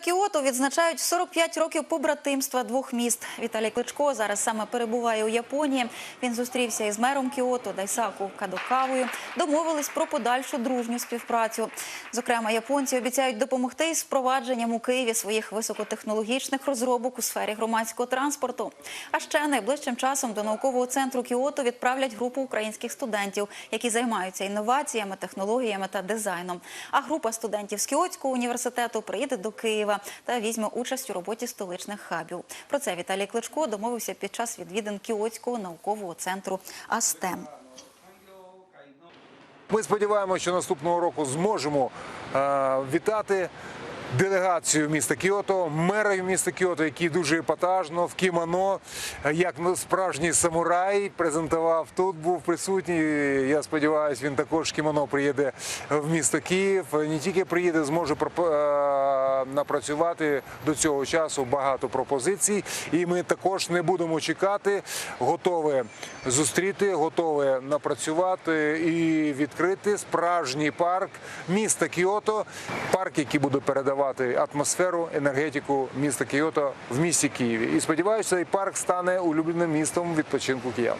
Кіото відзначають 45 років побратимства двох міст. Віталій Кличко зараз саме перебуває у Японії. Він зустрівся із мером Кіото Дайсаку Кадокавою. Домовились про подальшу дружню співпрацю. Зокрема, японці обіцяють допомогти із впровадженням у Києві своїх високотехнологічних розробок у сфері громадського транспорту. А ще найближчим часом до наукового центру Кіото відправлять групу українських студентів, які займаються інноваціями, технологіями та дизайном. А група студентів з Кіотського університету приїде до Києва та візьме участь у роботі столичних хабів. Про це Віталій Кличко домовився під час відвідин Кіотського наукового центру АСТЕМ. Ми сподіваємося, що наступного року зможемо е, вітати делегацію міста Кіото, мера міста Кіото, який дуже епатажно в кімоно, як справжній самурай, презентував тут. Був присутній. Я сподіваюся, він також кімоно приїде в місто Київ. Не тільки приїде, зможе е, напрацювати до цього часу багато пропозицій. І ми також не будемо чекати, готові зустріти, готові напрацювати і відкрити справжній парк міста Кіото, парк, який буде передавати атмосферу, енергетику міста Кіото в місті Києві. І сподіваюся, цей парк стане улюбленим містом відпочинку киян.